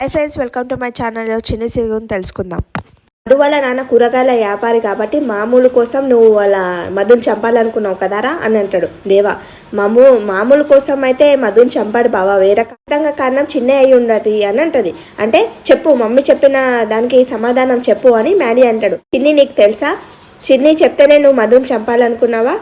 Hi friends welcome to my ఛానల్లో చిన్న సిరుగుని తెలుసుకుందాం. మధు వాళ్ళ నాన్న కూరగాయల వ్యాపారి కాబట్టి మామూలు కోసం నువ్వు వాళ్ళ మధుని చంపాలనుకున్నావు కదారా అని అంటాడు. దేవా మామూ మామూలు కోసం అయితే మధుని చంపాడు బావా. వేరే ఖచ్చితంగా కారణం చిన్న అయి ఉండదు అని అంటది. అంటే చెప్పు మమ్మీ చెప్పిన దానికి సమాధానం చెప్పు అని మ్యాడీ అంటాడు. చిన్ని నీకు తెలుసా? చిన్ని చెప్తేనే నువ్వు మధుని చంపాలనుకున్నావా?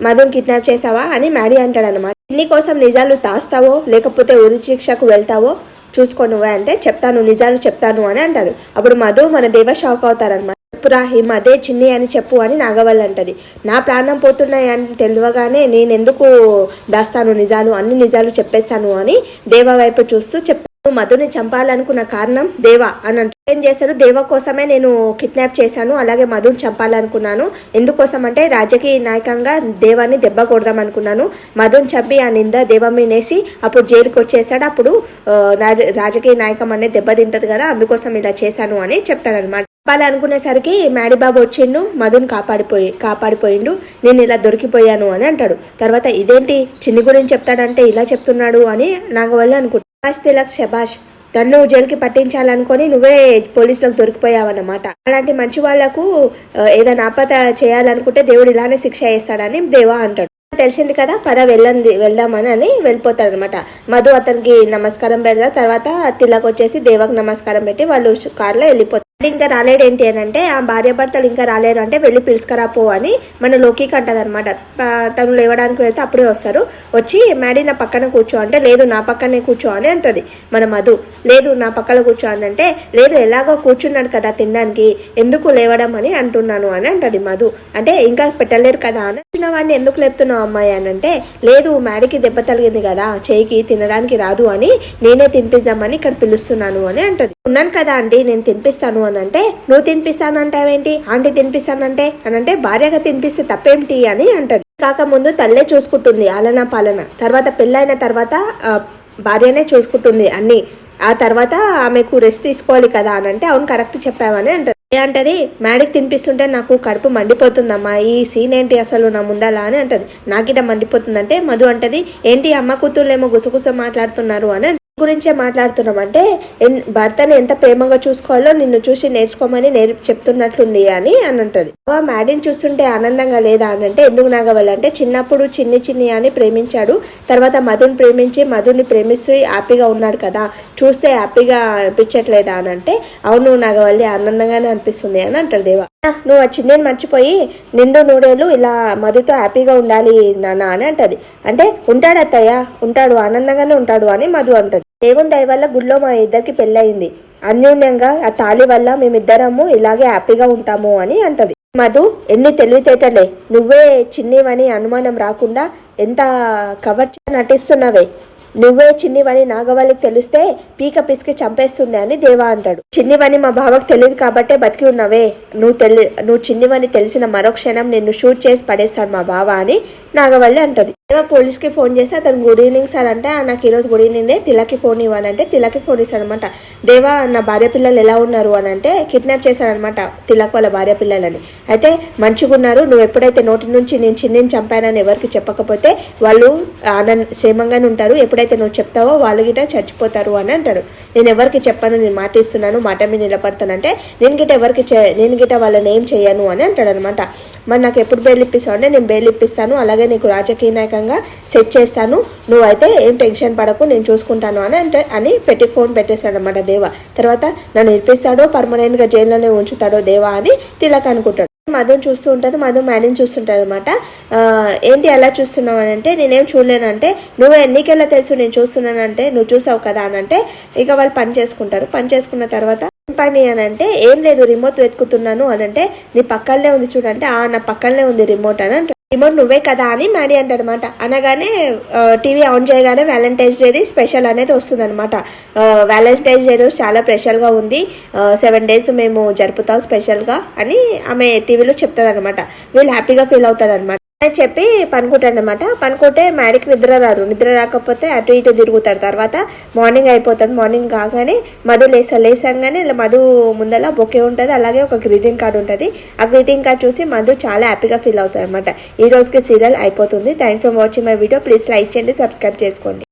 మధుని కిడ్నాప్ చేసావా అని మ్యాడీ అంటాడు అనమాట చిన్ని కోసం నిజాలు తాస్తావో లేకపోతే ఉరి శిక్షకు వెళ్తావో? చూసుకో నువ్వే అంటే చెప్తాను నిజాలు చెప్తాను అని అంటాడు. అప్పుడు మధు మన దేవ షాక్ అవుతారనమాట చెప్పురా హిమ్ మదే చిన్ని అని చెప్పు అని నాగవల్లి అంటది. నా ప్రాణం పోతున్నాయి అని తెలియగానే నేను ఎందుకు దాస్తాను నిజాలు అన్ని నిజాలు చెప్పేస్తాను అని దేవ వైపు చూస్తూ చెప్తాను మధుని చంపాలనుకున్న కారణం దేవా అని అంటే ఏం చేశాడు దేవ కోసమే నేను కిడ్నాప్ చేశాను అలాగే మధుని చంపాలనుకున్నాను. ఎందుకోసం అంటే రాజకీయ నాయకంగా దేవాన్ని దెబ్బ కొడదాం అనుకున్నాను మధుని చంపి ఆ నింద దేవ మీనేసి అప్పుడు జైలుకి వచ్చేసాడు అప్పుడు రాజ రాజకీయ నాయకం అనేది దెబ్బ తింటది కదా అందుకోసం ఇలా చేశాను అని చెప్తాడనమాట అనుకునేసరికి మేడిబాబు వచ్చిండు మధుని కాపాడిపోయి కాపాడిపోయిండు. నేను ఇలా దొరికిపోయాను అని అంటాడు. తర్వాత ఇదేంటి? చిన్ని గురించి చెప్తాడంటే ఇలా చెప్తున్నాడు అని నాగవల్లి అనుకుంటాను శభాష్ తిలక్ శభాష్ నన్ను జైలుకి పట్టించాలనుకొని నువ్వే పోలీసులకు దొరికిపోయావన్నమాట. అలాంటి మంచి వాళ్ళకు ఏదైనా ఆపద చేయాలనుకుంటే దేవుడు ఇలానే శిక్ష వేస్తాడని దేవా అంటాడు. తెలిసింది కదా పద వెళ్ళండి వెళ్దామని అని వెళ్ళిపోతాడు అనమాట మధు అతనికి నమస్కారం పెడతా తర్వాత తిలక్ వచ్చేసి దేవకు నమస్కారం పెట్టి వాళ్ళు కారులో వెళ్ళిపోతారు. ఇంకా రాలేడు ఏంటి అని అంటే ఆ భార్య భర్తలు ఇంకా రాలేరు అంటే వెళ్ళి పిలుచుకరా పో అని మన లోకికి అంటది అనమాట తను లేవడానికి వెళ్తే అప్పుడే వస్తారు. వచ్చి మ్యాడీ నా పక్కన కూర్చో అంటే లేదు నా పక్కనే కూర్చో అని అంటది మన మధు. లేదు నా పక్కన కూర్చో అని అంటే లేదు ఎలాగో కూర్చున్నాడు కదా తినడానికి ఎందుకు లేవడం అని అంటున్నాను అని అంటది మధు. అంటే ఇంకా పెట్టలేరు కదా అని. చిన్న వాడిని ఎందుకు లేపుతున్నావు అమ్మాయి అని అంటే లేదు మ్యాడీకి దెబ్బ తగిలింది కదా చేయికి తినడానికి రాదు అని నేనే తినిపిద్దామని ఇక్కడ పిలుస్తున్నాను అని అంటది. ఉన్నాను కదా అండి నేను తినిపిస్తాను అని అంటే నువ్వు తినిపిస్తానంటావేంటి ఆంటీ తినిపిస్తానంటే అని అంటే భార్యగా తినిపిస్తే తప్పేమిటి అని అంటది. కాకముందు తల్లే చూసుకుంటుంది ఆలన పాలన. తర్వాత పెళ్ళైన తర్వాత భార్యనే చూసుకుంటుంది అన్ని. ఆ తర్వాత ఆమెకు రెస్ట్ తీసుకోవాలి కదా అని అంటే అవును కరెక్ట్ చెప్పావని అంటది. ఏ అంటది? మేడకి తినిపిస్తుంటే నాకు కడుపు మండిపోతుందమ్మా. ఈ సీన్ ఏంటి అసలు నా ముందలా? అని అంటది. నాకిట మండిపోతుందంటే మధు అంటది. ఏంటి అమ్మ కూతుర్లేమో గుసగుస మాట్లాడుతున్నారు అని గురించే మాట్లాడుతున్నాం అంటే ఎన్- ఎంత ప్రేమగా చూసుకోవాలో నిన్ను చూసి నేర్చుకోమని నేర్ చెప్తున్నట్లుంది అని అని అంటది మ్యాడీని చూస్తుంటే ఆనందంగా లేదా అని అంటే ఎందుకు నాగవాలి అంటే చిన్నప్పుడు చిన్ని చిన్ని అని ప్రేమించాడు. తర్వాత మధుని ప్రేమించి మధుని ప్రేమిస్తూ హ్యాపీగా ఉన్నాడు కదా చూస్తే హ్యాపీగా అనిపించట్లేదా అని అంటే అవును నాగవల్లి ఆనందంగానే అనిపిస్తుంది అని అంటాడు దేవా. నువ్వు ఆ చిన్నని మర్చిపోయి నిండు నూడేళ్ళు ఇలా మధుతో హ్యాపీగా ఉండాలి నాన్న అని అంటది. అంటే ఉంటాడు అత్తయ్య ఉంటాడు ఆనందంగానే ఉంటాడు అని మధు అంటది. దేవుని దయ వల్ల గుళ్ళో మా ఇద్దరికి పెళ్ళయింది. అన్యోన్యంగా ఆ తాళి వల్ల మేమిద్దరము ఇలాగే హ్యాపీగా ఉంటాము అని అంటది. మధు ఎన్ని తెలివితేటలే. నువ్వే చిన్నివని అనుమానం రాకుండా ఎంత కవర్ నటిస్తున్నావే. నువ్వే చిన్నివని నాగవల్లికి తెలిస్తే పీక పిసికి చంపేస్తుంది అని దేవా అంటాడు. చిన్నివని మా బావకు తెలియదు కాబట్టే బతికి ఉన్నావే. నువ్వు తెలి నువ్వు చిన్నివని తెలిసిన మరో క్షణం నిన్ను షూట్ చేసి పడేస్తాడు మా బావ అని నాగవల్లి అంటది. దేవా పోలీస్కి ఫోన్ చేసి అతను గుడ్ ఈవినింగ్ సార్ అంటే "ఆ, నాకు ఈరోజు గుడ్ ఈవినింగ్ తిలకి ఫోన్ ఇవ్వనంటే తిలకి ఫోన్ ఇస్తాడు అనమాట దేవా నా భార్య పిల్లలు ఎలా ఉన్నారు? అని అంటే కిడ్నాప్ చేశాడనమాట తిలక్ వాళ్ళ భార్య పిల్లలని. అయితే మంచిగా ఉన్నారు. నువ్వు ఎప్పుడైతే నోటి నుంచి నేను చిన్నిని చంపానని ఎవరికి చెప్పకపోతే వాళ్ళు ఆనంద క్షేమంగానే ఉంటారు. ఎప్పుడైతే నువ్వు చెప్తావో వాళ్ళు గిట చచ్చిపోతారు అని అంటాడు. నేను ఎవరికి చెప్పను నేను మాట ఇస్తున్నాను మాట మీద నిలబడతానంటే నేను గిట ఎవరికి చే నేను గిట వాళ్ళని ఏం చేయను అని అంటాడు అనమాట మరి నాకు ఎప్పుడు బెయిల్ ఇప్పిస్తావు అంటే నేను బెయిల్ ఇప్పిస్తాను అలాగే నీకు రాజకీయ నాయకంగా సెట్ చేస్తాను. నువ్వైతే ఏం టెన్షన్ పడకు నేను చూసుకుంటాను అని అంటే అని పెట్టి ఫోన్ పెట్టేశాడు అనమాట దేవ. తర్వాత నన్ను ఇప్పిస్తాడో పర్మనెంట్గా జైల్లోనే ఉంచుతాడో దేవా అని తిలక్ అనుకుంటాడు. మధుని చూస్తూ ఉంటాను మధు మ్యాడీని చూస్తుంటాను అనమాట ఏంటి అలా చూస్తున్నావు అని అంటే నేనేం చూడలేనంటే నువ్వు నీకెలా తెలుసు నేను చూస్తున్నానంటే నువ్వు చూసావు కదా అని అంటే ఇక వాళ్ళు పని చేసుకుంటారు. పని చేసుకున్న తర్వాత ఏం పని అని అంటే ఏం లేదు రిమోట్ వెతుకుతున్నాను అని అంటే నీ పక్కనే ఉంది చూడంటే ఆ నా పక్కనే ఉంది రిమోట్ అని అంటే రిమోట్ నువ్వే కదా అని మ్యాడీ అంటాడనమాట. అనగానే టీవీ ఆన్ చేయగానే వ్యాలంటైన్స్ డేది స్పెషల్ అనేది వస్తుంది అనమాట వ్యాలంటైన్స్ డే రోజు చాలా స్పెషల్గా ఉంది. సెవెన్ డేస్ మేము జరుపుతాం స్పెషల్గా అని ఆమె టీవీలో చెప్తుంది అనమాట వీళ్ళు హ్యాపీగా ఫీల్ అవుతారనమాట. అని చెప్పి పనుకుంటాడనమాట పనుకుంటే మ్యాడీకి నిద్ర రాదు. నిద్ర రాకపోతే అటు ఇటు తిరుగుతాడు. తర్వాత మార్నింగ్ అయిపోతుంది. మార్నింగ్ కాగానే మధు లేసా లేసంగానే ఇలా మధు ముందర బొకే ఉంటుంది. అలాగే ఒక గ్రీటింగ్ కార్డు ఉంటుంది. ఆ గ్రీటింగ్ కార్డ్ చూసి మధు చాలా హ్యాపీగా ఫీల్ అవుతుంది అనమాట ఈ రోజుకి సీరియల్ అయిపోతుంది. Thanks for watching my video. Please like చేయండి సబ్స్క్రైబ్ చేసుకోండి.